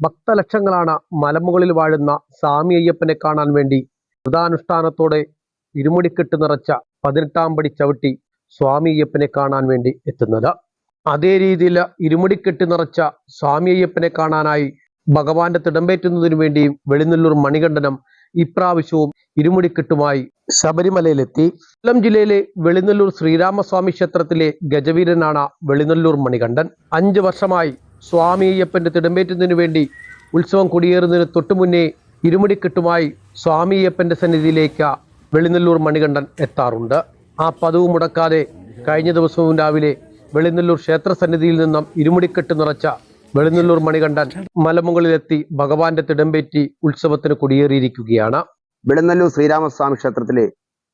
ഭക്തലക്ഷങ്ങളാണ് മലമുകളിൽ വാഴുന്ന സ്വാമി അയ്യപ്പനെ കാണാൻ വേണ്ടി വ്രതാനുഷ്ഠാനത്തോടെ ഇരുമുടിക്കെട്ട് നിറച്ച പതിനെട്ടാം പടി ചവിട്ടി സ്വാമി അയ്യപ്പനെ കാണാൻ വേണ്ടി എത്തുന്നത്. അതേ രീതിയിൽ ഇരുമുടിക്കെട്ട് നിറച്ച സ്വാമി അയ്യപ്പനെ കാണാനായി ഭഗവാന്റെ തിടമ്പേറ്റുന്നതിനു വേണ്ടിയും വെളിനെല്ലൂർ മണികണ്ഠനം ഇപ്രാവശ്യവും ഇരുമുടിക്കെട്ടുമായി ശബരിമലയിലെത്തി. കൊല്ലം ജില്ലയിലെ വെളിനെല്ലൂർ ശ്രീരാമസ്വാമി ക്ഷേത്രത്തിലെ ഗജവീരനാണ് വെളിനെല്ലൂർ മണികണ്ഠൻ. അഞ്ചു വർഷമായി സ്വാമി അയ്യപ്പന്റെ തിടമ്പേറ്റുന്നതിനു വേണ്ടി ഉത്സവം കൊടിയേറുന്നതിന് തൊട്ടുമുന്നേ ഇരുമുടിക്കെട്ടുമായി സ്വാമി അയ്യപ്പന്റെ സന്നിധിയിലേക്ക് വെളിനെല്ലൂർ മണികണ്ഠൻ എത്താറുണ്ട്. ആ പതിവ് മുടക്കാതെ കഴിഞ്ഞ ദിവസവും രാവിലെ വെളിനെല്ലൂർ ക്ഷേത്ര സന്നിധിയിൽ നിന്നും ഇരുമുടിക്കെട്ട് നിറച്ച വെളിനെല്ലൂർ മണികണ്ഠൻ മലമുകളിലെത്തി ഭഗവാന്റെ തിടമ്പേറ്റി ഉത്സവത്തിന് കൊടിയേറിയിരിക്കുകയാണ്. വെളുന്നല്ലൂർ ശ്രീരാമസ്വാമി ക്ഷേത്രത്തിലെ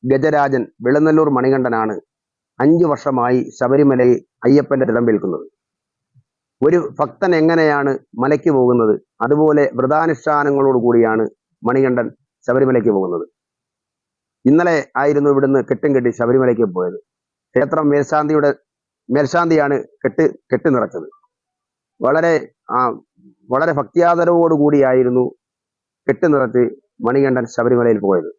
ഗജരാജൻ വെളിനെല്ലൂർ മണികണ്ഠനാണ് അഞ്ചു വർഷമായി ശബരിമലയിൽ അയ്യപ്പന്റെ തിടമ്പേൽക്കുന്നത് ഒരു ഭക്തൻ എങ്ങനെയാണ് മലയ്ക്ക് പോകുന്നത്? അതുപോലെ വ്രതാനുഷ്ഠാനങ്ങളോട് കൂടിയാണ് മണികണ്ഠൻ ശബരിമലയ്ക്ക് പോകുന്നത്. ഇന്നലെ ആയിരുന്നു ഇവിടുന്ന് കെട്ടും കെട്ടി ശബരിമലയ്ക്ക് പോയത്. ക്ഷേത്രം മേൽശാന്തിയുടെ മേൽശാന്തിയാണ് കെട്ട് കെട്ട് നിറച്ചത് വളരെ ആ വളരെ ഭക്തിയാദരവോടുകൂടിയായിരുന്നു കെട്ട് നിറച്ച് മണികണ്ഠൻ ശബരിമലയിൽ പോയത്.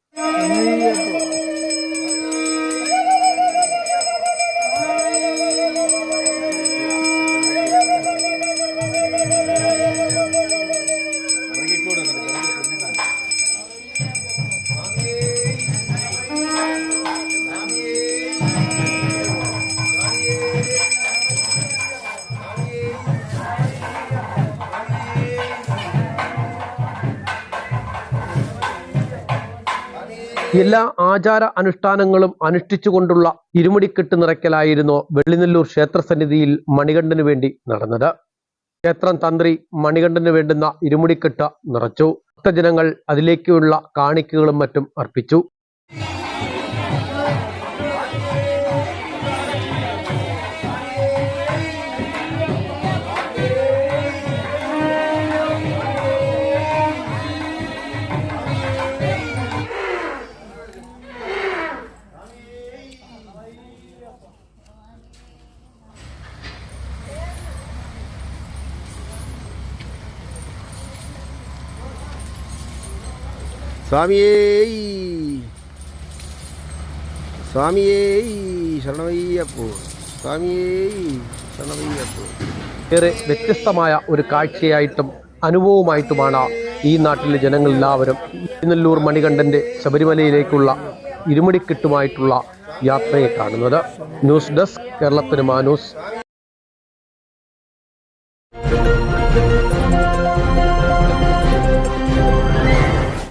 എല്ലാ ആചാര അനുഷ്ഠാനങ്ങളും അനുഷ്ഠിച്ചുകൊണ്ടുള്ള ഇരുമുടിക്കെട്ട് നിറയ്ക്കലായിരുന്നു വെള്ളിനെല്ലൂർ ക്ഷേത്രസന്നിധിയിൽ മണികണ്ഠന് വേണ്ടി നടന്നത്. ക്ഷേത്രം തന്ത്രി മണികണ്ഠന് വേണ്ടുന്ന ഇരുമുടിക്കെട്ട് നിറച്ചു. ഭക്തജനങ്ങൾ അതിലേക്കുള്ള കാണിക്കകളും മറ്റും അർപ്പിച്ചു. സ്വാമിയേ സ്വാമിയേ ശരണമയ്യപ്പോ. സ്വാമിയേ ശരണമയ്യപ്പോ. ഏറെ വ്യത്യസ്തമായ ഒരു കാഴ്ചയായിട്ടും അനുഭവമായിട്ടുമാണ് ഈ നാട്ടിലെ ജനങ്ങൾ ജനങ്ങളെല്ലാവരും തിരുനെല്ലൂർ മണികണ്ഠന്റെ ശബരിമലയിലേക്കുള്ള ഇരുമുടിക്കെട്ടുമായിട്ടുള്ള യാത്രയെ കാണുന്നത്. ന്യൂസ് ഡെസ്ക് കേരളത്തിന് മാനൂസ്